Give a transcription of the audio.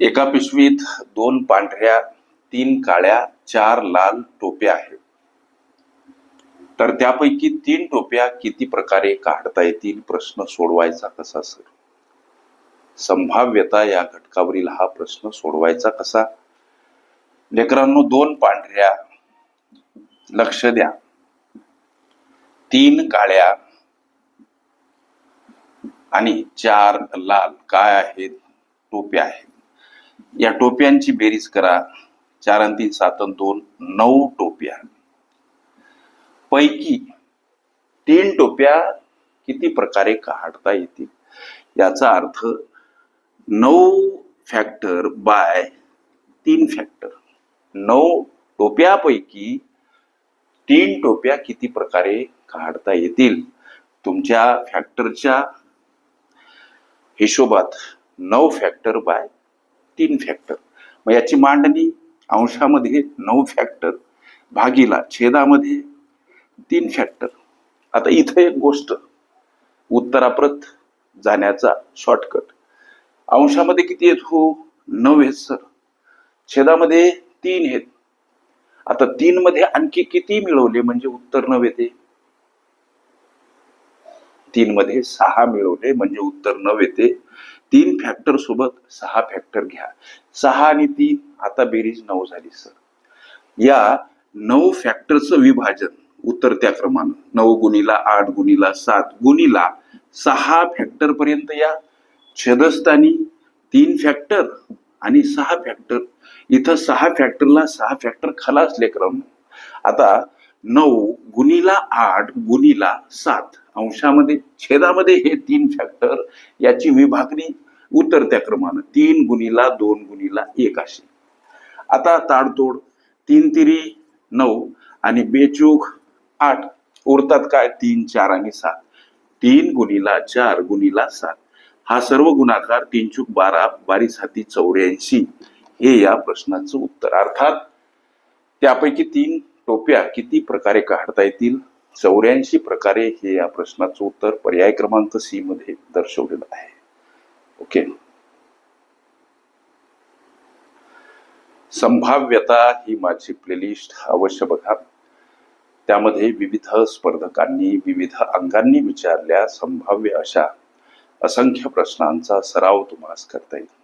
एका पिशवीत दोन पांढऱ्या तीन काळ्या चार लाल टोप्या आहेत. तर त्यापैकी तीन टोप्या किती प्रकारे काढता येतील? प्रश्न सोडवायचा कसा सर? संभाव्यता या घटकावरील हा प्रश्न सोडवायचा कसा? लेकरांनो दोन पांढऱ्या लक्ष द्या. तीन काळ्या आणि चार लाल काय आहेत? टोप्या आहेत. या टोप्यांची बेरीज करा. चार आणि तीन सात आणि दोन नऊ टोप्या. पैकी तीन टोप्या किती प्रकारे काढता येतील? याचा अर्थ नऊ फॅक्टर बाय तीन फॅक्टर नऊ टोप्यापैकी तीन टोप्या किती प्रकारे काढता येतील? तुमच्या फॅक्टरच्या हिशोबात नऊ फॅक्टर बाय तीन फॅक्टर मग याची मांडणी अंशामध्ये नऊ फॅक्टर भागीला छेदामध्ये तीन फॅक्टर आता इथं एक गोष्ट. उत्तराप्रत जाण्याचा शॉर्टकट अंशामध्ये किती आहेत हो? नऊ आहेत सर छेदामध्ये तीन आहेत. आता तीन मध्ये आणखी किती मिळवले? म्हणजे उत्तर नऊ येते. तीन मध्ये सहा मिळवले म्हणजे उत्तर नऊ येते. तीन फॅक्टर सोबत सहा फॅक्टर घ्या. सहा आणि तीन आता बेरीज नऊ झाली सर या नऊ फॅक्टरचं विभाजन उतरत्या क्रमानं. नऊ गुणीला आठ गुणीला सात गुणीला सहा फॅक्टर पर्यंत या. छेदस्थानी तीन फॅक्टर आणि सहा फॅक्टर इथं सहा फॅक्टरला सहा फॅक्टर खाला असले क्रम आता नऊ गुणीला आठ गुणीला सात. अंशामध्ये छेदामध्ये हे तीन फॅक्टर याची विभागणी उतरत्या क्रमानं. तीन गुणीला दोन गुणीला एक अशी. आता ताडतोड तीन तिरी नऊ आणि बेचूक आठ. उरतात काय? तीन चार आणि सात. तीन गुणीला चार गुणीला सात. हा सर्व गुणाकार तीन चूक बारा बारीस हाती चौऱ्याऐंशी. हे या प्रश्नाचं उत्तर. अर्थात त्यापैकी तीन टोप्या किती प्रकारे काढता येतील? चौऱ्याऐंशी प्रकारे हे या प्रश्नाचं उत्तर पर्याय क्रमांक सी मध्ये दर्शवलेलं आहे. ओके. संभाव्यता ही माझी प्लेलिस्ट अवश्य बघा. त्यामध्ये विविध स्पर्धकांनी विविध अंगांनी विचारल्या संभाव्य अशा असंख्य प्रश्नांचा सराव तुम्हाला करता येईल.